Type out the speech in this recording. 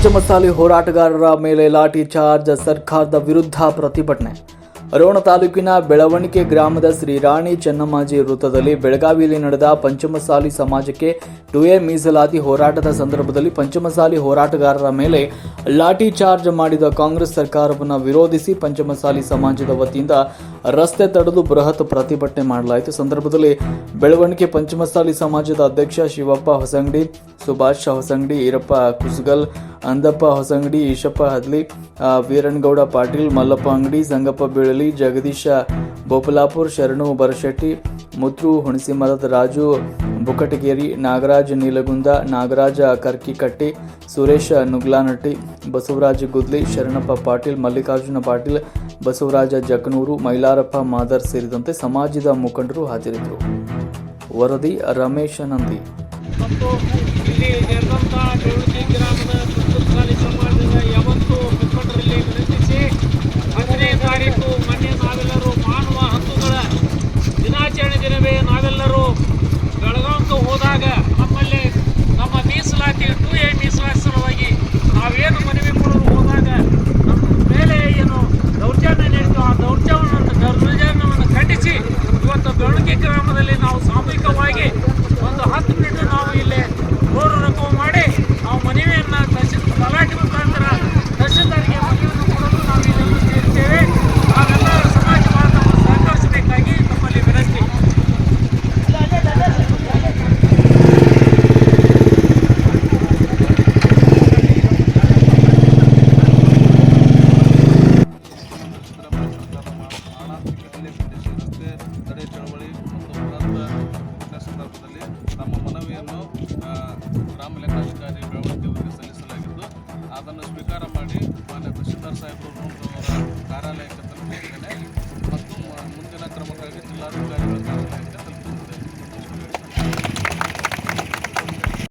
ಪಂಚಮಸಾಲಿ ಹೋರಾಟಗಾರರ ಮೇಲೆ ಲಾಠಿ ಚಾರ್ಜ್ ಸರ್ಕಾರದ ವಿರುದ್ಧ ಪ್ರತಿಭಟನೆ. ರೋಣ ತಾಲೂಕಿನ ಬೆಳವಣಿಗೆ ಗ್ರಾಮದ ಶ್ರೀ ರಾಣಿ ಚೆನ್ನಮ್ಮಾಜಿ ವೃತ್ತದಲ್ಲಿ ಬೆಳಗಾವಿಯಲ್ಲಿ ನಡೆದ ಪಂಚಮಸಾಲಿ ಸಮಾಜಕ್ಕೆ ಟು ಮೀಸಲಾತಿ ಹೋರಾಟದ ಸಂದರ್ಭದಲ್ಲಿ ಪಂಚಮಸಾಲಿ ಹೋರಾಟಗಾರರ ಮೇಲೆ ಲಾಠಿ ಚಾರ್ಜ್ ಮಾಡಿದ ಕಾಂಗ್ರೆಸ್ ಸರ್ಕಾರವನ್ನು ವಿರೋಧಿಸಿ ಪಂಚಮಸಾಲಿ ಸಮಾಜದ ವತಿಯಿಂದ ರಸ್ತೆ ತಡೆದು ಬೃಹತ್ ಪ್ರತಿಭಟನೆ ಮಾಡಲಾಯಿತು. ಸಂದರ್ಭದಲ್ಲಿ ಬೆಳವಣಿಗೆ ಪಂಚಮಸಾಲಿ ಸಮಾಜದ ಅಧ್ಯಕ್ಷ ಶಿವಪ್ಪ ಹೊಸಂಗಡಿ, ಸುಭಾಷ್ ಹೊಸಂಗಡಿ, ಈರಪ್ಪ ಕುಸುಗಲ್, ಅಂದಪ್ಪ ಹೊಸಂಗಡಿ, ಈಶಪ್ಪ ಹದ್ಲಿ ವೀರಣ್ಗೌಡ ಪಾಟೀಲ್, ಮಲ್ಲಪ್ಪ ಅಂಗಡಿ, ಸಂಗಪ್ಪ ಬೀಳಲಿ, ಜಗದೀಶ ಬೋಪಲಾಪುರ್, ಶರಣು ಬರಶೆಟ್ಟಿ, ಮುತ್ರು ಹುಣಸಿಮರದ ರಾಜು ಬುಕಟಗೇರಿ, ನಾಗರಾಜ್ ನೀಲಗುಂದ, ನಾಗರಾಜ ಕರ್ಕಿಕಟ್ಟಿ, ಸುರೇಶ ನುಗ್ಲಾನಟ್ಟಿ, ಬಸವರಾಜ ಗುದ್ಲಿ, ಶರಣಪ್ಪ ಪಾಟೀಲ್, ಮಲ್ಲಿಕಾರ್ಜುನ ಪಾಟೀಲ್, ಬಸವರಾಜ ಜಕನೂರು ಮೈಲಾರಪ್ಪ ಮಾದರ್ ಸೇರಿದಂತೆ ಸಮಾಜದ ಮುಖಂಡರು ಹಾಜರಿದ್ದರು. ವರದಿ ರಮೇಶ ನಂದಿ. ಮಾನವ ಹಕ್ಕುಗಳ ದಿನಾಚರಣೆ ದಿನವೇ ನಾವೆಲ್ಲರೂ ಇವತ್ತು ಬೆಳಗ್ಗೆ ಗ್ರಾಮದಲ್ಲಿ ನಾವು ಸಾಮೂಹಿಕವಾಗಿ ಒಂದು ಹತ್ತು ಮಿನಿಟ್